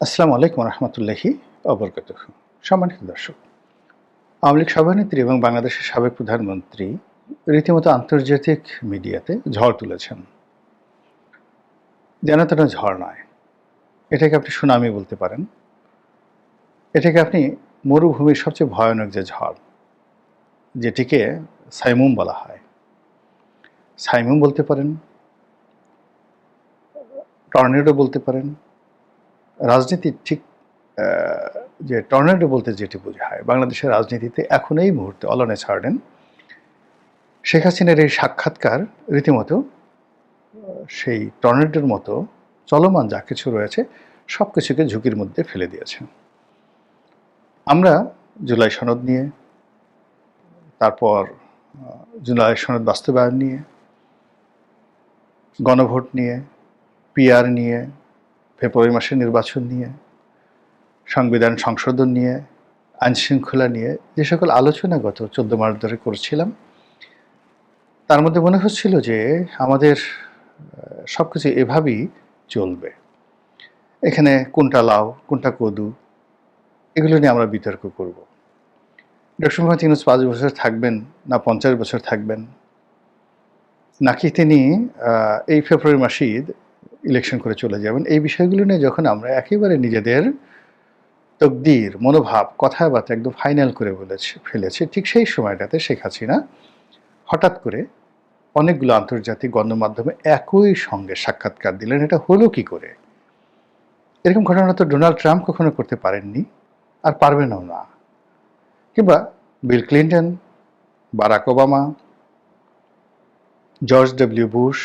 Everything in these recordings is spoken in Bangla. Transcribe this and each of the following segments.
আসসালামু আলাইকুম রহমতুল্লাহি অবরকত সম্মানিত দর্শক, আওয়ামী লীগ সভানেত্রী এবং বাংলাদেশের সাবেক প্রধানমন্ত্রী রীতিমতো আন্তর্জাতিক মিডিয়াতে ঝড় তুলেছেন। যেন তেন ঝড় নয়। এটাকে আপনি সুনামি বলতে পারেন। এটাকে আপনি মরুভূমির সবচেয়ে ভয়ানক যে ঝড়, যেটিকে সাইমুম বলা হয়। সাইমুম বলতে পারেন, টর্নেডো বলতে পারেন রাজনীতি ঠিক যে টর্নেডো বলতে যেটি বোঝায়, বাংলাদেশের রাজনীতিতে এখন এই মুহূর্তে অলনে ছাড়েন শেখ হাসিনার এই সাক্ষাৎকার রীতিমতো সেই টর্নেডোর মতো চলমান যা কিছু রয়েছে সব কিছুকে ঝুঁকির মধ্যে ফেলে দিয়েছে। আমরা জুলাই সনদ নিয়ে, তারপর জুলাই সনদ বাস্তবায়ন নিয়ে, গণভোট নিয়ে, পিআর নিয়ে ফেব্রুয়ারি মাসের নির্বাচন নিয়ে, সংবিধান সংশোধন নিয়ে, আইন শৃঙ্খলা নিয়ে যে সকল আলোচনা গত চোদ্দ মাস ধরে করছিলাম, তার মধ্যে মনে হচ্ছিল যে আমাদের সব কিছু এভাবেই চলবে। এখানে কোনটা লাউ, কোনটা কদু, এগুলো নিয়ে আমরা বিতর্ক করব। ডক্টর মোহাম্মদ ইউনুস পাঁচ বছর থাকবেন না পঞ্চাশ বছর থাকবেন? নাকি তিনি এই ফেব্রুয়ারি মাসেই ইলেকশন করে চলে যাবেন এই বিষয়গুলো নিয়ে যখন আমরা একেবারে নিজেদের তকদির, মনোভাব, কথাবার্তা একদম ফাইনাল করে বলেছে, ফেলেছে, ঠিক সেই সময়টাতে শেখ হাসিনা হঠাৎ করে অনেকগুলো আন্তর্জাতিক গণমাধ্যমে একই সঙ্গে সাক্ষাৎকার দিলেন। এটা হলো কি করে? এরকম ঘটনা তো ডোনাল্ড ট্রাম্প কখনো করতে পারেননি, আর পারবেনও না। কিংবা Bill Clinton, Barack Obama, George W Bush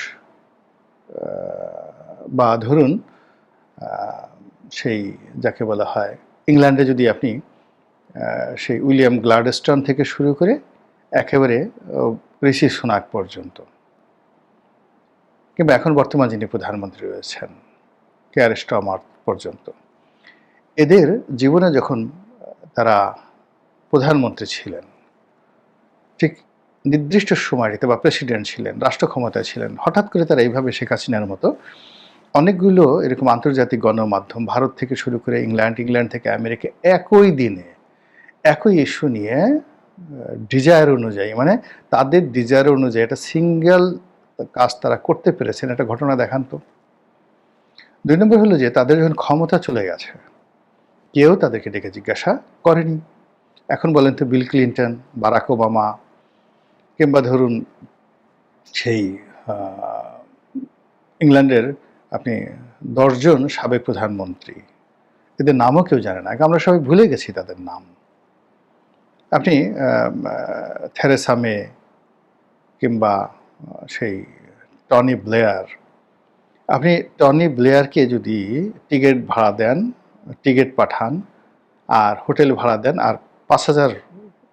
বা ধরুন সেই যাকে বলা হয়, ইংল্যান্ডে যদি আপনি সেই উইলিয়াম গ্লাডস্টন থেকে শুরু করে একেবারে ঋষি সোনাক পর্যন্ত, কিংবা এখন বর্তমান যিনি প্রধানমন্ত্রী রয়েছেন কেয়ার পর্যন্ত, এদের জীবনে যখন তারা প্রধানমন্ত্রী ছিলেন, ঠিক নির্দিষ্ট সময়টিতে বা প্রেসিডেন্ট ছিলেন রাষ্ট্র ক্ষমতায় ছিলেন, হঠাৎ করে তারা এইভাবে শেখ হাসিনার মতো অনেকগুলো এরকম আন্তর্জাতিক গণমাধ্যম ভারত থেকে শুরু করে ইংল্যান্ড ইংল্যান্ড থেকে আমেরিকা একই দিনে, একই ইস্যু নিয়ে ডিজায়ার অনুযায়ী মানে তাদের ডিজায়ার অনুযায়ী একটা সিঙ্গেল কাজ তারা করতে পেরেছেন, একটা ঘটনা দেখান তো। দুই নম্বর হলো যে তাদের যখন ক্ষমতা চলে গেছে, কেউ তাদেরকে ডেকে জিজ্ঞাসা করেনি। এখন বলেন তো বিল ক্লিন্টন, বারাক ওবামা, কিংবা ধরুন সেই ইংল্যান্ডের আপনি দশজন সাবেক প্রধানমন্ত্রী, এদের নামও কেউ জানে না আমরা সবাই ভুলে গেছি তাদের নাম। আপনি থেরেসা মে কিংবা সেই টনি ব্লেয়ার, আপনি টনি ব্লেয়ারকে যদি টিকিট ভাড়া দেন, টিকিট পাঠান, আর হোটেল ভাড়া দেন, আর পাঁচ হাজার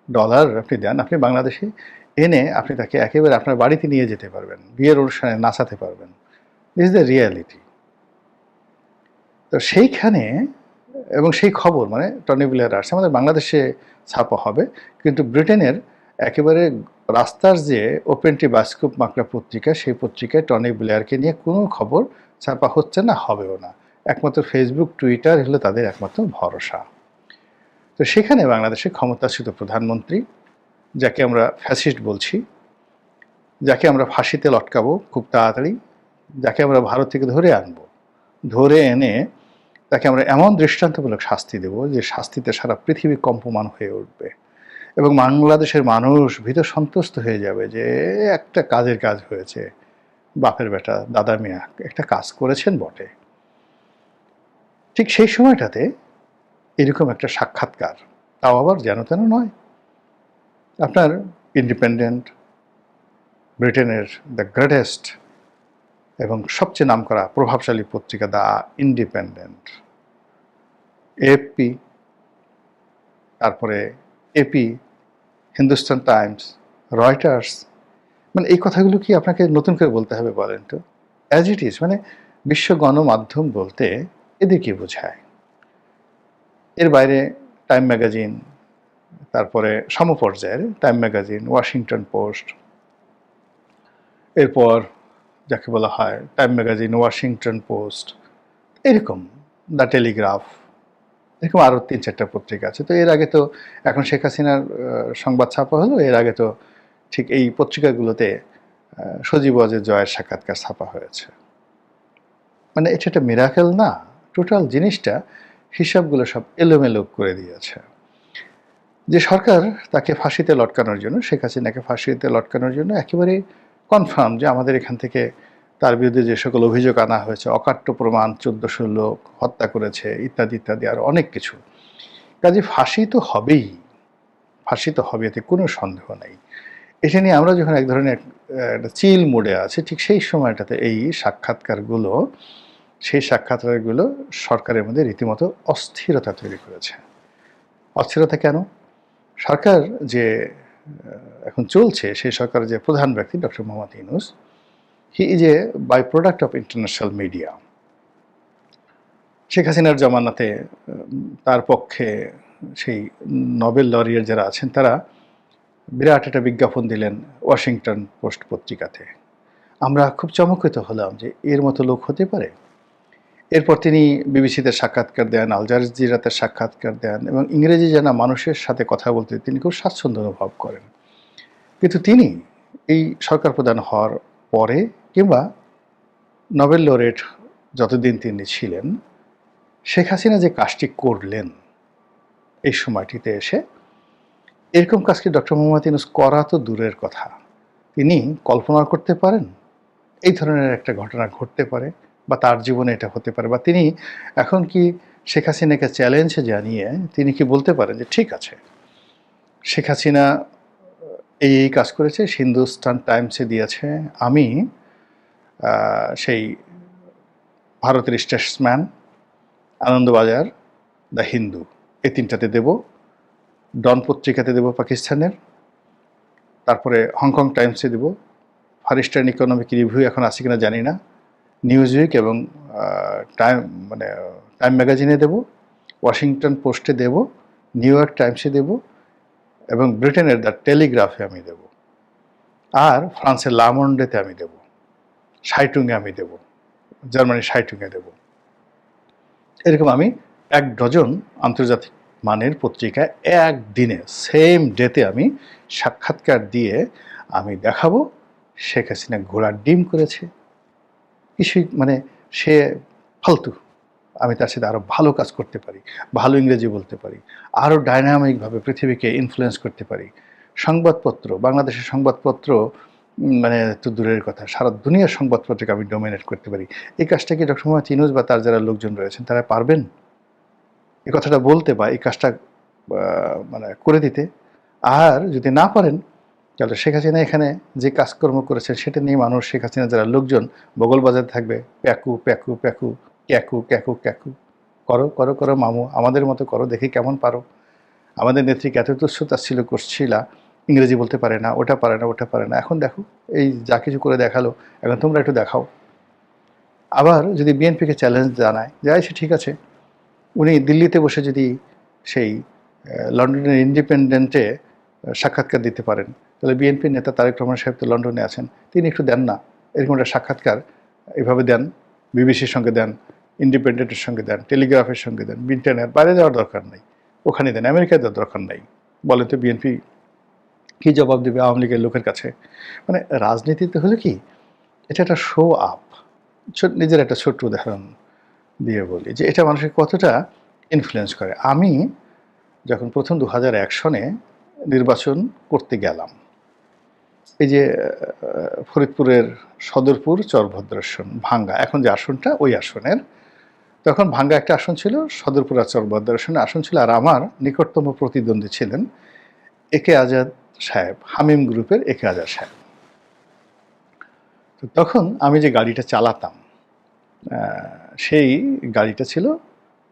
ডলার আপনি দেন, আপনি বাংলাদেশে এনে আপনি তাকে একেবারে আপনার বাড়িতে নিয়ে যেতে পারবেন, বিয়ের অনুষ্ঠানে নাচাতে পারবেন। ইজ দ্য রিয়ালিটি তো সেইখানে এবং সেই খবর মানে টনি ব্লেয়ার আসছে, আমাদের বাংলাদেশে ছাপা হবে, কিন্তু ব্রিটেনের একেবারে রাস্তার যে ওপেনটি বাস্কুপ মাকড়া পত্রিকা, সেই পত্রিকায় টনি ব্লেয়ারকে নিয়ে কোনো খবর ছাপা হচ্ছে না, হবেও না। একমাত্র ফেসবুক টুইটার হলো তাদের একমাত্র ভরসা। তো সেখানে বাংলাদেশের ক্ষমতাচ্যুত প্রধানমন্ত্রী, যাকে আমরা ফ্যাসিস্ট বলছি, যাকে আমরা ফাঁসিতে লটকাবো খুব তাড়াতাড়ি যাকে আমরা ভারত থেকে ধরে আনব, ধরে এনে তাকে আমরা এমন দৃষ্টান্তমূলক শাস্তি দেব যে শাস্তিতে সারা পৃথিবী কম্পমান হয়ে উঠবে। এবং বাংলাদেশের মানুষ ভীত সন্তুষ্ট হয়ে যাবে যে একটা কাজের কাজ হয়েছে, বাপের বেটা, দাদা মিয়া একটা কাজ করেছেন বটে। ঠিক সেই সময়টাতে এরকম একটা সাক্ষাৎকার, তাও আবার যেন তেন নয়। আপনার ইন্ডিপেন্ডেন্ট ব্রিটেনের দ্য গ্রেটেস্ট এবং সবচেয়ে নামকরা প্রভাবশালী পত্রিকা দ্য ইন্ডিপেন্ডেন্ট। এপি তারপরে এপি হিন্দুস্তান টাইমস, রয়টার্স মানে এই কথাগুলো কি আপনাকে নতুন করে বলতে হবে বলেন তো? অ্যাজ ইট ইজ মানে বিশ্ব গণমাধ্যম বলতে এদেরকে বোঝায়। এর বাইরে টাইম ম্যাগাজিন তারপরে সমপর্যায়ের টাইম ম্যাগাজিন ওয়াশিংটন পোস্ট এরপর যাকে বলা হয় টাইম ম্যাগাজিন ওয়াশিংটন পোস্ট এরকম দ্য টেলিগ্রাফ এরকম আরও তিন চারটা পত্রিকা আছে। তো এর আগে তো এখন শেখ হাসিনার সংবাদ ছাপা হলো, এর আগে তো ঠিক এই পত্রিকাগুলোতে সজীব ওয়াজের জয়ের সাক্ষাৎকার ছাপা হয়েছে। মানে এটা একটা মিরাকেল না টোটাল জিনিসটা হিসাবগুলো সব এলোমেলো করে দিয়েছে। যে সরকার তাকে ফাঁসিতে লটকানোর জন্য, শেখ হাসিনাকে ফাঁসিতে লটকানোর জন্য একেবারে কনফার্ম যে আমাদের এখান থেকে তার বিরুদ্ধে যে সকল অভিযোগ আনা হয়েছে, অকাট্য প্রমাণ, চোদ্দশো লোক হত্যা করেছে, ইত্যাদি ইত্যাদি, আর অনেক কিছু। কাজে ফাঁসি তো হবেই। ফাঁসি তো হবে, এতে কোনো সন্দেহ নেই। এটা নিয়ে আমরা যখন এক ধরনের একটা চিল মোডে আছে, ঠিক সেই সময়টাতে এই সাক্ষাৎকারগুলো, সেই সাক্ষাৎকারগুলো সরকারের মধ্যে রীতিমতো অস্থিরতা তৈরি করেছে। অস্থিরতা কেন? সরকার যে এখন চলছে, সেই সরকারের যে প্রধান ব্যক্তি doctor Mohammad Yunus he is a byproduct of international media Sheikh হাসিনার জমানাতে তার পক্ষে সেই নোবেল লরিয়ার যারা আছেন, তারা বিরাট একটা বিজ্ঞাপন দিলেন ওয়াশিংটন পোস্ট পত্রিকাতে। আমরা খুব চমকিত হলাম যে এর মতো লোক হতে পারে। এরপর তিনি বিবিসিতে সাক্ষাৎকার দেন, আল জাজিরাতে সাক্ষাৎকার দেন এবং ইংরেজি জানা মানুষের সাথে কথা বলতে তিনি খুব স্বাচ্ছন্দ্য অনুভব করেন। কিন্তু তিনি এই সরকার প্রধান হওয়ার পরে কিংবা নোবেল লরেট যতদিন তিনি ছিলেন, শেখ হাসিনা যে কাজটি করলেন এই সময়টিতে এসে, এরকম কাজকে ডক্টর মোহাম্মদ ইউনুস করা তো দূরের কথা। তিনি কল্পনা করতে পারেন, এই ধরনের একটা ঘটনা ঘটতে পারে বা তার জীবনে এটা হতে পারে বা তিনি এখন কি শেখ হাসিনাকে চ্যালেঞ্জ জানিয়ে তিনি কি বলতে পারেন যে ঠিক আছে, শেখ হাসিনা এই এই কাজ করেছে হিন্দুস্তান টাইমসে দিয়েছে। আমি সেই ভারতের স্টেটসম্যান আনন্দবাজার দ্য হিন্দু এই তিনটাতে দেব। ডন পত্রিকাতে দেব পাকিস্তানের। তারপরে হংকং টাইমসে দেব। ফার ইস্টার্ন ইকোনমিক রিভিউ এখন আছে কিনা জানি না। নিউজ উইক এবং টাইম মানে টাইম ম্যাগাজিনে দেব। ওয়াশিংটন পোস্টে দেব। নিউ ইয়র্ক টাইমসে দেব। এবং ব্রিটেনের দ্য টেলিগ্রাফে আমি দেব। আর ফ্রান্সের লামন্ডেতে আমি দেব। সাইটুংয়ে আমি দেব। জার্মানির সাইটুংয়ে দেব। এরকম আমি এক ডজন আন্তর্জাতিক মানের পত্রিকায় একদিনে সেম ডেতে আমি সাক্ষাৎকার দিয়ে আমি দেখাবো। শেখ হাসিনা ঘোড়ার ডিম করেছে। কিছুই মানে সে ফালতু। আমি তার সাথে আরও ভালো কাজ করতে পারি, ভালো ইংরেজি বলতে পারি আরও ডাইনামিকভাবে পৃথিবীকে ইনফ্লুয়েন্স করতে পারি। সংবাদপত্র, বাংলাদেশের সংবাদপত্র মানে তো দূরের কথা, সারা দুনিয়ার সংবাদপত্রকে আমি ডোমিনেট করতে পারি। এই কাজটা কি ডক্টর মোহাম্মদ ইনুজ বা তার যারা লোকজন রয়েছেন, তারা পারবেন? এই কথাটা বলতে বা এই কাজটা মানে করে দিতে। আর যদি না পারেন, তাহলে শেখ হাসিনা এখানে যে কাজকর্ম করেছেন, সেটা নিয়ে মানুষ, শেখ হাসিনা যারা লোকজন বগল বাজার থাকবে, প্যাকু প্যাকু প্যাকু ক্যাকু ক্যাকু ক্যাকু। করো করো করো মামু, আমাদের মতো করো, দেখি কেমন পারো। আমাদের নেত্রীকে এত তুচ্ছতা ছিল করছিলা ইংরেজি বলতে পারে না, ওটা পারে না, ওটা পারে না। এখন দেখো, এই যা কিছু করে দেখাল, এখন তোমরা একটু দেখাও। আবার যদি বিএনপিকে চ্যালেঞ্জ জানায় যে সে ঠিক আছে। উনি দিল্লিতে বসে যদি সেই লন্ডনের ইন্ডিপেন্ডেন্টে সাক্ষাৎকার দিতে পারেন, তাহলে বিএনপির নেতা তারেক রহমান সাহেব তো লন্ডনে আছেন, তিনি একটু দেন না। এরকম একটা সাক্ষাৎকার এভাবে দেন, বিবিসির সঙ্গে দেন। ইন্ডিপেন্ডেন্টের সঙ্গে দেন, টেলিগ্রাফের সঙ্গে দেন ব্রিটেনের বাইরে যাওয়ার দরকার নেই, ওখানে দেন, আমেরিকায় দেওয়ার দরকার নেই। বলেন তো বিএনপি কী জবাব দেবে আওয়ামী লীগের লোকের কাছে? মানে রাজনীতিতে হলো কি? এটা একটা শো আপ নিজের একটা ছোট্ট উদাহরণ দিয়ে বলি যে এটা মানুষকে কতটা ইনফ্লুয়েন্স করে। আমি যখন প্রথম দু হাজার এক সনে নির্বাচন করতে গেলাম, এই যে ফরিদপুরের সদরপুর চরভদ্রাসন ভাঙ্গা, এখন যে আসনটা, ওই আসনের তখন ভাঙ্গা একটা আসন ছিল, সদরপুর আর চরভদ্রাসনে আসন। ছিল, আর আমার নিকটতম প্রতিদ্বন্দ্বী ছিলেন একে আজাদ সাহেব, হামিম গ্রুপের একে আজাদ সাহেব। তো তখন আমি যে গাড়িটা চালাতাম সেই গাড়িটা ছিল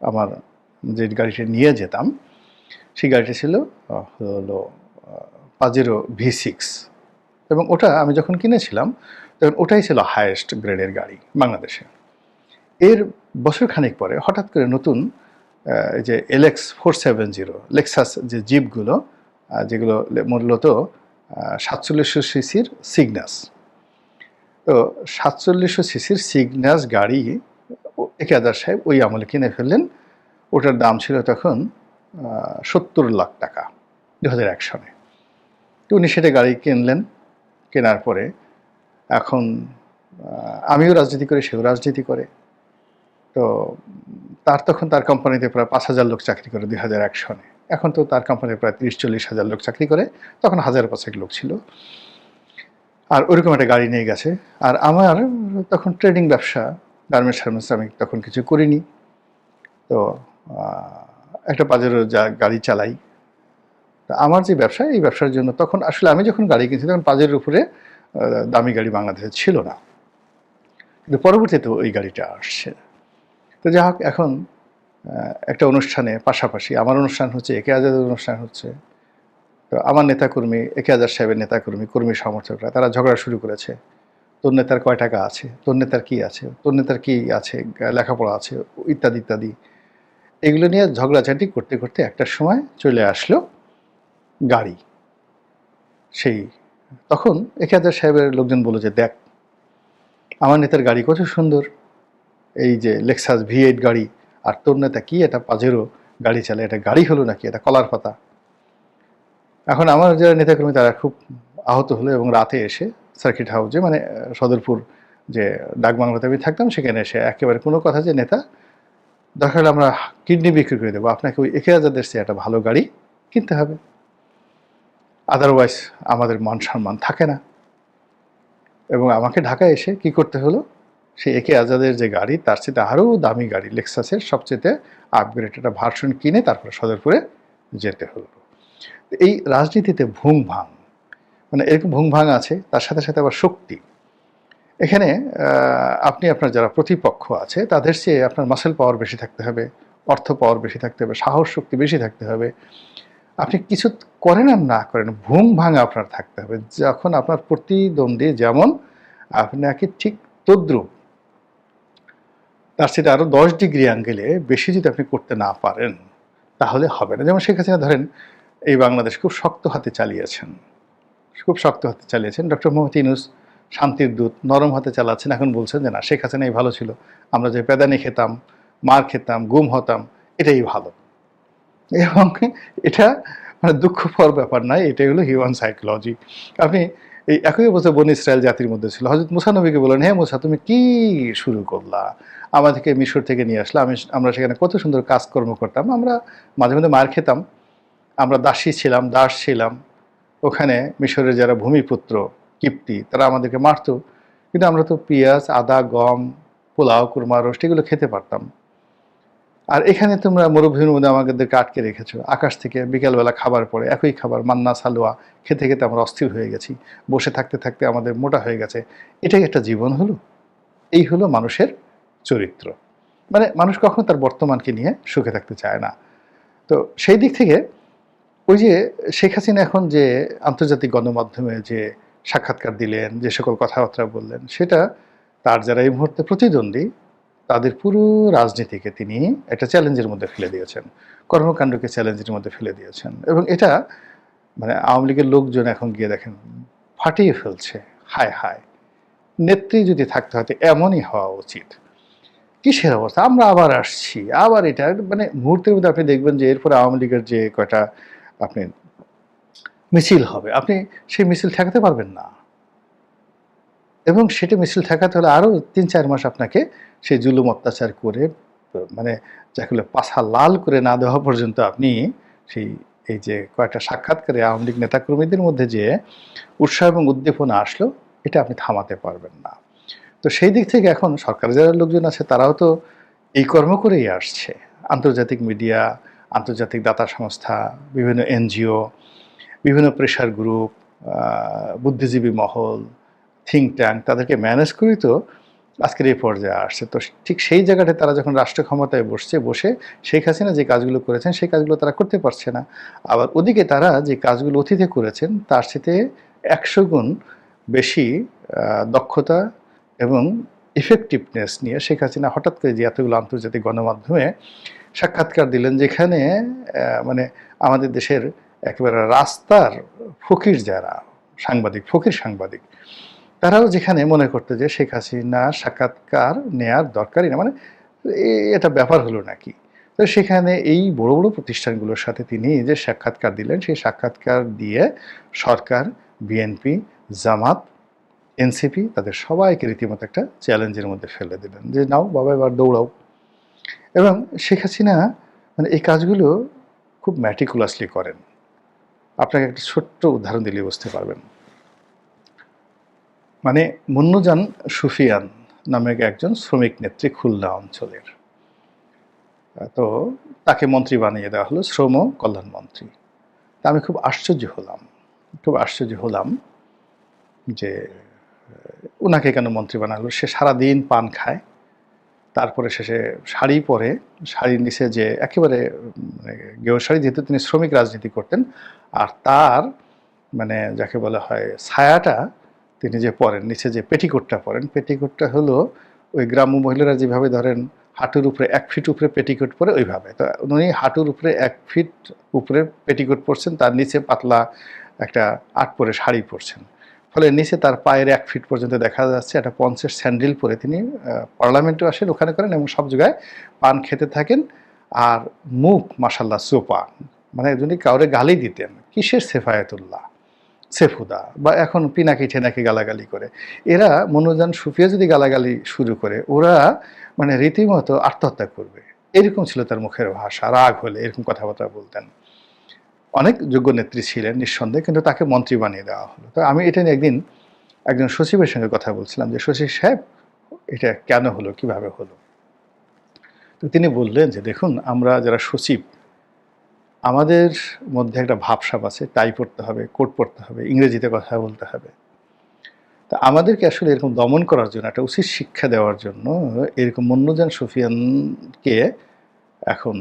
আমার, যে গাড়িটা নিয়ে যেতাম, সেই গাড়িটা ছিল হলো পাজেরো ভি সিক্স। এবং ওটা আমি যখন কিনেছিলাম, তখন ওটাই ছিল হায়েস্ট গ্রেডের গাড়ি বাংলাদেশে। এর বছর খানিক পরে হঠাৎ করে নতুন যে LX four seven zero Lexus যে জিপগুলো যেগুলো মূলত সাতচল্লিশশো সিসির সিগনাস তো সাতচল্লিশশো সিসির সিগনাস গাড়ি, ও- একে আজার সাহেব ওই আমলে কিনে ফেললেন। ওটার দাম ছিল তখন সত্তর লাখ টাকা দু হাজার এক সনে তো উনি সেটা গাড়ি কিনলেন। কেনার পরে এখন আমিও রাজনীতি করি, সেও রাজনীতি করে। তো তার তখন তার কোম্পানিতে প্রায় পাঁচ হাজার লোক চাকরি করে দুই হাজার এক সনে। এখন তো তার কোম্পানিতে প্রায় তিরিশ চল্লিশ হাজার লোক চাকরি করে, তখন হাজার পাঁচেক লোক ছিল। আর ওরকম একটা গাড়ি নিয়ে গেছে। আর আমার তখন ট্রেডিং ব্যবসা, গার্মেন্টস ফার্মেন্টস আমি তখন কিছু করিনি। তো একটা বাজারের যা গাড়ি চালাই। তা আমার যে ব্যবসা, এই ব্যবসার জন্য তখন আসলে আমি যখন গাড়ি কিনছি তখন বাজারের উপরে দামি গাড়ি বাংলাদেশে ছিল না। কিন্তু পরবর্তীতে ওই গাড়িটা আসছে। তো যাই হোক, এখন একটা অনুষ্ঠানে পাশাপাশি আমার অনুষ্ঠান হচ্ছে একে আজাদের অনুষ্ঠান হচ্ছে। তো আমার নেতাকর্মী, একে আজাদ সাহেবের নেতাকর্মী, কর্মী সমর্থকরা, তারা ঝগড়া শুরু করেছে। তোর নেতার কয় টাকা আছে? তোর নেতার কী আছে? তোর নেতার কী আছে? লেখাপড়া আছে? ইত্যাদি ইত্যাদি। এগুলো নিয়ে ঝগড়াঝাটি করতে করতে একটা সময় চলে আসলো গাড়ি। সেই, তখন একে আজাদ সাহেবের লোকজন বলল যে, দেখ, আমার নেতার গাড়ি কত সুন্দর। এই যে লেক্সাস ভি এইট গাড়ি, আর তোর নেতা কি এটা পাজেরো গাড়ি চালায় এটা গাড়ি হলো নাকি? এটা কলার পাতা। এখন আমার যারা নেতাকর্মী, তারা খুব আহত হলো এবং রাতে এসে সার্কিট হাউসে মানে সদরপুর যে ডাকবাংলাতে আমি থাকতাম, সেখানে এসে একেবারে কোনো কথা যে, নেতা, দরকার হলে আমরা কিডনি বিক্রি করে দেবো। আপনাকে ওই একে হাজার চেয়ে একটা ভালো গাড়ি কিনতে হবে। আদারওয়াইজ আমাদের মান সম্মান থাকে না। এবং আমাকে ঢাকায় এসে কি করতে হলো? সেই একে আজাদের যে গাড়ি, তার চেয়ে আরও দামি গাড়ি লেক্সাসের সবচেয়ে আপগ্রেড একটা ভার্সন কিনে তারপরে সদরপুরে যেতে হলো। এই রাজনীতিতে ভুং ভাং মানে এরকম ভুং ভাং আছে, তার সাথে সাথে আবার শক্তি। এখানে আপনি আপনার যারা প্রতিপক্ষ আছে, তাদের চেয়ে আপনার মাসেল পাওয়ার বেশি থাকতে হবে, অর্থ পাওয়ার বেশি থাকতে হবে, সাহস শক্তি বেশি থাকতে হবে। আপনি কিছু করেন আর না করেন ভুং ভাঙা আপনার থাকতে হবে। যখন আপনার প্রতিদ্বন্দ্বী যেমন, আপনাকে ঠিক তদ্রুপ তার সেটা আরও দশ ডিগ্রি অ্যাঙ্গেলে বেশি যদি আপনি করতে না পারেন, তাহলে হবে না। যেমন শেখ হাসিনা ধরেন, এই বাংলাদেশ খুব শক্ত হাতে চালিয়েছেন। খুব শক্ত হাতে চালিয়েছেন। ডক্টর মোহাম্মদ ইউনুস শান্তির দূত, নরম হাতে চালাচ্ছেন। এখন বলছেন যে, না, শেখ হাসিনাই ভালো ছিল। আমরা যে পেদানি খেতাম, মার খেতাম, গুম হতাম, এটাই ভালো। এবং এটা মানে দুঃখপর ব্যাপার নয়, এটাই হলো হিউম্যান সাইকোলজি আপনি এই একই অবস্থা বন ইসরায়েল জাতির মধ্যে ছিল। হজরত মুসানবীকে বললেন হ্যাঁ মুসা, তুমি কি শুরু করলা? আমাদেরকে মিশর থেকে নিয়ে আসলে। আমি আমরা সেখানে কত সুন্দর কাজকর্ম করতাম। আমরা মাঝে মধ্যে মার খেতাম। আমরা দাসী ছিলাম, দাস ছিলাম। ওখানে মিশরের যারা ভূমিপুত্র, কিপ্তি, তারা আমাদেরকে মারতো। কিন্তু আমরা তো পেঁয়াজ, আদা, গম, পোলাও, কুরমা, রোস্ট এগুলো খেতে পারতাম। আর এখানে তোমরা মরুভূমির মধ্যে আমাদেরকে আটকে রেখেছো। আকাশ থেকে বিকালবেলা খাবার পরে একই খাবার, মান্না, সালোয়া, খেতে খেতে আমরা অস্থির হয়ে গেছি। বসে থাকতে থাকতে আমাদের মোটা হয়ে গেছে। এটাই একটা জীবন হলো। এই হলো মানুষের চরিত্র। মানে মানুষ কখনো তার বর্তমানকে নিয়ে সুখে থাকতে চায় না। তো সেই দিক থেকে ওই যে শেখ হাসিনা এখন যে আন্তর্জাতিক গণমাধ্যমে যে সাক্ষাৎকার দিলেন, যে সকল কথাবার্তা বললেন, সেটা তার যারা এই মুহূর্তে প্রতিদ্বন্দ্বী তাদের পুরো রাজনীতিকে তিনি একটা চ্যালেঞ্জের মধ্যে ফেলে দিয়েছেন। কর্মকাণ্ডকে চ্যালেঞ্জের মধ্যে ফেলে দিয়েছেন। এবং এটা মানে আওয়ামী লীগের লোকজন এখন গিয়ে দেখেন, ফাটিয়ে ফেলছে, হায় হায়। নেত্রী যদি থাকতে হয়তো এমনই হওয়া উচিত। কিসের অবস্থা? আমরা আবার আসছি, আবার এটা মানে মুহূর্তের মধ্যে আপনি দেখবেন যে এরপরে আওয়ামী লীগের যে কয়টা, আপনি মিছিল হবে। আপনি সেই মিছিল ঠেকাতে পারবেন না। এবং সেটা মিছিল ঠেকাতে হলে আরও তিন, চার মাস আপনাকে সেই জুলুম অত্যাচার করে মানে যাকে পাছা লাল করে না দেওয়া পর্যন্ত আপনি সেই, এই যে কয়েকটা সাক্ষাৎকারে আওয়ামী লীগ নেতাকর্মীদের মধ্যে যে উৎসাহ এবং উদ্দীপনা আসলো, এটা আপনি থামাতে পারবেন না। তো সেই দিক থেকে এখন সরকারের যারা লোকজন আছে, তারাও তো এই কর্ম করেই আসছে। আন্তর্জাতিক মিডিয়া, আন্তর্জাতিক দাতা সংস্থা, বিভিন্ন এনজিও, বিভিন্ন প্রেশার গ্রুপ বুদ্ধিজীবী মহল থিঙ্ক ট্যাঙ্ক তাদেরকে ম্যানেজ করেই তো, আজকের এই পর্যায়ে আসছে। তো ঠিক সেই জায়গাটায় তারা যখন রাষ্ট্র ক্ষমতায় বসছে, বসে শেখ হাসিনা যে কাজগুলো করেছেন, সেই কাজগুলো তারা করতে পারছে না। আবার ওদিকে তারা যে কাজগুলো অতীতে করেছেন, তার সাথে একশো গুণ বেশি দক্ষতা এবং ইফেক্টিভনেস নিয়ে শেখ হাসিনা হঠাৎ করে যে এতগুলো আন্তর্জাতিক গণমাধ্যমে সাক্ষাৎকার দিলেন, যেখানে মানে আমাদের দেশের একেবারে রাস্তার ফকির যারা, সাংবাদিক, ফকির সাংবাদিক তারাও যেখানে মনে করতো যে শেখ হাসিনা সাক্ষাৎকার নেয়ার দরকারই না মানে এটা ব্যাপার হলো নাকি? তো সেখানে এই বড় বড় প্রতিষ্ঠানগুলোর সাথে তিনি যে সাক্ষাৎকার দিলেন, সেই সাক্ষাৎকার দিয়ে সরকার বিএনপি জামাত এনসিপি তাদের সবাইকে রীতিমতো একটা চ্যালেঞ্জের মধ্যে ফেলে দিলেন যে, নাও বাবা, এবার দৌড়াও। এবং শেখ হাসিনা মানে এই কাজগুলো খুব ম্যাটিকুলাসলি করেন। আপনাকে একটা ছোট্ট উদাহরণ দিলে বুঝতে পারবেন। মানে মুন্নুজান সুফিয়ান নামে একজন শ্রমিক নেত্রী খুলনা অঞ্চলের। তো তাকে মন্ত্রী বানিয়ে দেওয়া হলো, শ্রম কল্যাণ মন্ত্রী। তা আমি খুব আশ্চর্য হলাম, খুব আশ্চর্য হলাম যে ওনাকে কেন মন্ত্রী বানালো সে সারাদিন পান খায়, তারপরে শেষে শাড়ি পরে, শাড়ির নিচে যে একেবারে মানে গেও শাড়ি যেহেতু তিনি শ্রমিক রাজনীতি করতেন, আর তার মানে যাকে বলা হয় ছায়াটা তিনি যে পরেন, নিচে যে পেটিকোটটা পরেন, পেটিকোটটা হলো ওই গ্রাম্য মহিলারা যেভাবে ধরেন হাঁটুর উপরে এক ফিট উপরে পেটিকোট পরে ওইভাবে। তো উনি হাঁটুর উপরে এক ফিট উপরে পেটিকোট পরছেন, তার নিচে পাতলা একটা আট পরে শাড়ি পরছেন। ফলে নিচে তার পায়ের এক ফিট পর্যন্ত দেখা যাচ্ছে, একটা পঞ্চের স্যান্ডেল পরে তিনি পার্লামেন্টে আসেন, ওখানে করেন এবং সব জায়গায় পান খেতে থাকেন। আর মুখ মাসাল্লাহ সোপা মানে যদি কাউরে গালি দিতেন, কিসের সেফায়েতুল্লাহ? সেফুদা বা এখন পিনাকি ঠেনাকি গালাগালি করে। এরা মনোজান সুফিয়া যদি গালাগালি শুরু করে, ওরা মানে রীতিমতো আত্মহত্যা করবে। এরকম ছিল তার মুখের ভাষা, রাগ হলে এরকম কথাবার্তা বলতেন। অনেক যোগ্য নেত্রী ছিলেন নিঃসন্দেহে, কিন্তু তাকে মন্ত্রী বানিয়ে দেওয়া হলো। তো আমি এটা নিয়ে একদিন একজন সচিবের সঙ্গে কথা বলছিলাম যে সচিব সাহেব, এটা কেন হলো? কীভাবে হলো? তো তিনি বললেন যে, দেখুন, আমরা যারা সচিব আমাদের মধ্যে একটা ভাবসাব আছে টাই পড়তে হবে কোট পড়তে হবে, ইংরেজিতে কথা বলতে হবে। তা আমাদেরকে আসলে এরকম দমন করার জন্য, একটা উচিত শিক্ষা দেওয়ার জন্য এরকম মন্যজান সুফিয়ানকে এখন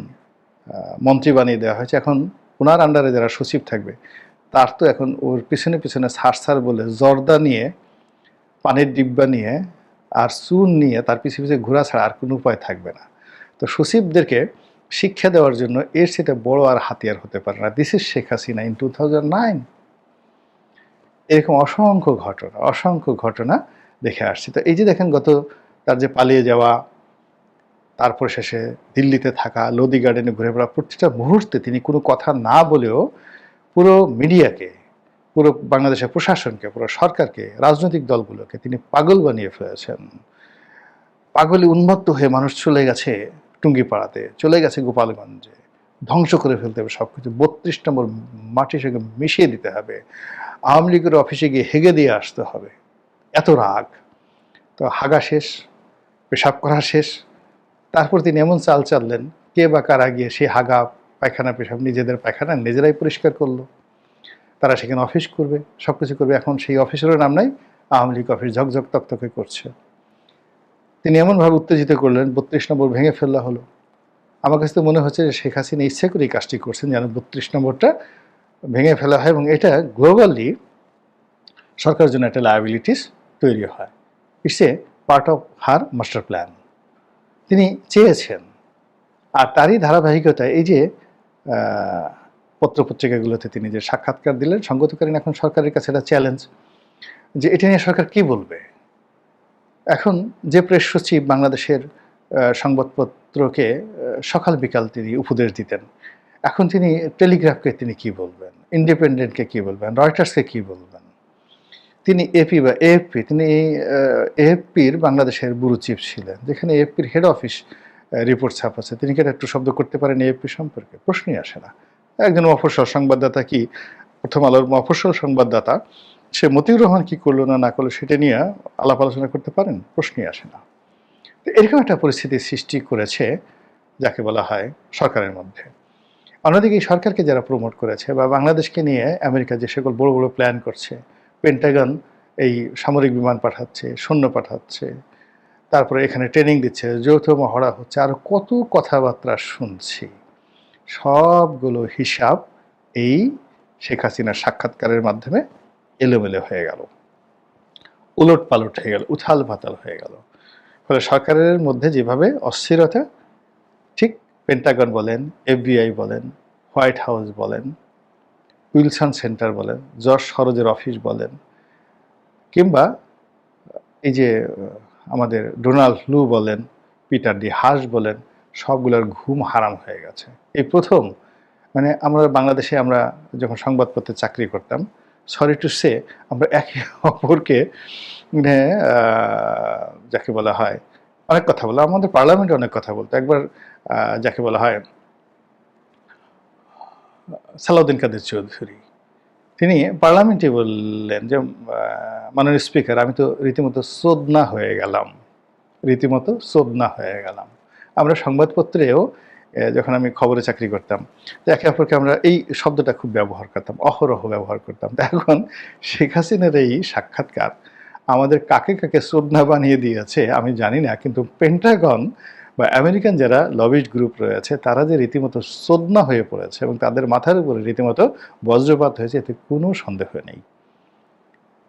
মন্ত্রী বানিয়ে দেওয়া হয়েছে। এখন ওনার আন্ডারে যারা সচিব থাকবে, তার তো এখন ওর পিছনে পিছনে সার সার বলে জর্দা নিয়ে, পানির ডিব্বা নিয়ে আর চুন নিয়ে তার পিছিয়ে পিছিয়ে ঘোরা ছাড়া আর কোনো উপায় থাকবে না। তো সচিবদেরকে শিক্ষা দেওয়ার জন্য এর সেটা বড় আর হাতিয়ার হতে পারে না। This is Sheikh Hasina in two thousand nine এরকম অসংখ্য ঘটনা অসংখ্য ঘটনা দেখে আসছি। তো এই যে দেখেন গত তার যে পালিয়ে যাওয়া, তারপর শেষে দিল্লিতে থাকা, লোদি গার্ডেনে ঘুরে বেড়া প্রতিটা মুহূর্তে তিনি কোনো কথা না বলেও পুরো মিডিয়াকে, পুরো বাংলাদেশের প্রশাসনকে, পুরো সরকারকে, রাজনৈতিক দলগুলোকে তিনি পাগল বানিয়ে ফেলেছেন। পাগলে উন্মত্ত হয়ে মানুষ চলে গেছে। টুঙ্গিপাড়াতে চলে গেছে গোপালগঞ্জে। ধ্বংস করে ফেলতে হবে সব কিছু বত্রিশ নম্বর মাটির সঙ্গে মিশিয়ে দিতে হবে। আওয়ামী লীগের অফিসে গিয়ে হেগে দিয়ে আসতে হবে। এত রাগ। তো হাগা শেষ, পেশাব করা শেষ। তারপর তিনি এমন চাল চাললেন, কে বা কারা গিয়ে সেই হাগা, পায়খানা, পেশাব নিজেদের পায়খানা নিজেরাই পরিষ্কার করল। তারা সেখানে অফিস করবে সব কিছু করবে। এখন সেই অফিসেরও নাম নাই, আওয়ামী লীগ অফিস ঝকঝক তকতকে করছে। তিনি এমনভাবে উত্তেজিত করলেন, বত্রিশ নম্বর ভেঙে ফেললা হলো। আমার কাছে তো মনে হচ্ছে যে শেখ হাসিনা ইচ্ছে করে এই কাজটি করছেন, যেন বত্রিশ নম্বরটা ভেঙে ফেলা হয় এবং এটা গ্লোবালি সরকারের জন্য একটা লায়াবিলিটিস তৈরি হয়। It's a part of her master plan তিনি চেয়েছেন, আর তারই ধারাবাহিকতায় এই যে পত্রপত্রিকাগুলোতে তিনি যে সাক্ষাৎকার দিলেন সঙ্গতকালীন এখন সরকারের কাছে একটা চ্যালেঞ্জ যে এটা নিয়ে সরকার কি বলবে? এখন যে প্রেস সচিব বাংলাদেশের সংবাদপত্রকে সকাল বিকাল তিনি উপদেশ দিতেন, এখন তিনি টেলিগ্রাফকে তিনি কি বলবেন? ইন্ডিপেন্ডেন্টকে কি বলবেন? রয়টার্সকে কি বলবেন? তিনি এপি বা এএফপি, তিনি এএফপির বাংলাদেশের বুরু চিফ ছিলেন, যেখানে এএফপির হেড অফিস রিপোর্ট ছাপাচ্ছে তিনি কি একটু শব্দ করতে পারেন এএফপি সম্পর্কে? প্রশ্নই আসে না। একজন মফস্বল সংবাদদাতা কি? প্রথম আলোর মফস্বল সংবাদদাতা সে মতিউর রহমান কি করল না না করল সেটা নিয়ে আলাপ আলোচনা করতে পারেন? প্রশ্নই আসে না। তো এরকম একটা পরিস্থিতি সৃষ্টি করেছে, যাকে বলা হয় সরকারের মধ্যে। অন্যদিকে এই সরকারকে যারা প্রমোট করেছে বা বাংলাদেশকে নিয়ে আমেরিকা যে সকল বড় বড় প্ল্যান করছে পেন্টাগন এই সামরিক বিমান পাঠাচ্ছে, সৈন্য পাঠাচ্ছে, তারপরে এখানে ট্রেনিং দিচ্ছে, যৌথ মহড়া হচ্ছে, আর কত কথাবার্তা শুনছি। সবগুলো হিসাব এই শেখ হাসিনার সাক্ষাৎকারের মাধ্যমে এলোমেলো হয়ে গেল। উলট পালট হয়ে গেল উথাল পাতাল হয়ে গেল। ফলে সরকারের মধ্যে যেভাবে অস্থিরতা, ঠিক পেন্টাগন বলেন এফবিআই বলেন হোয়াইট হাউস বলেন উইলসন সেন্টার বলেন জর্জ সরোজের অফিস বলেন, কিংবা এই যে আমাদের ডোনাল্ড লু বলেন পিটার ডি হাস বলেন, সবগুলোর ঘুম হারাম হয়ে গেছে। এই প্রথম মানে আমরা বাংলাদেশে আমরা যখন সংবাদপত্রে চাকরি করতাম সরি টু সে, আমরা একে অপরকে যাকে বলা হয়, অনেক কথা বলো আমাদের পার্লামেন্টে অনেক কথা বলতো। একবার যাকে বলা হয়, সালাউদ্দিন কাদের চৌধুরী। তিনি পার্লামেন্টে বললেন যে মাননীয় স্পিকার, আমি তো রীতিমতো সোদনা হয়ে গেলাম। রীতিমতো সোদনা হয়ে গেলাম। আমরা সংবাদপত্রেও যখন আমি খবরে চাকরি করতাম, তো একে অপরকে আমরা এই শব্দটা খুব ব্যবহার করতাম, অহরহ ব্যবহার করতাম। তো এখন শেখ হাসিনার এই সাক্ষাৎকার আমাদের কাকে কাকে শ্রদ্ধা বানিয়ে দিয়েছে আমি জানি না, কিন্তু পেন্টাগন বা আমেরিকান যারা লবিস্ট গ্রুপ রয়েছে, তারা যে রীতিমতো শ্রদ্ধা হয়ে পড়েছে এবং তাদের মাথার উপরে রীতিমতো বজ্রপাত হয়েছে, এতে কোনো সন্দেহ নেই।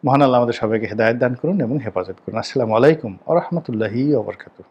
মহান আল্লাহ আমাদের সবাইকে হেদায়ত দান করুন এবং হেফাজত করুন। আসসালামু আলাইকুম আ রহমতুল্লাহি ওবরকাতুহ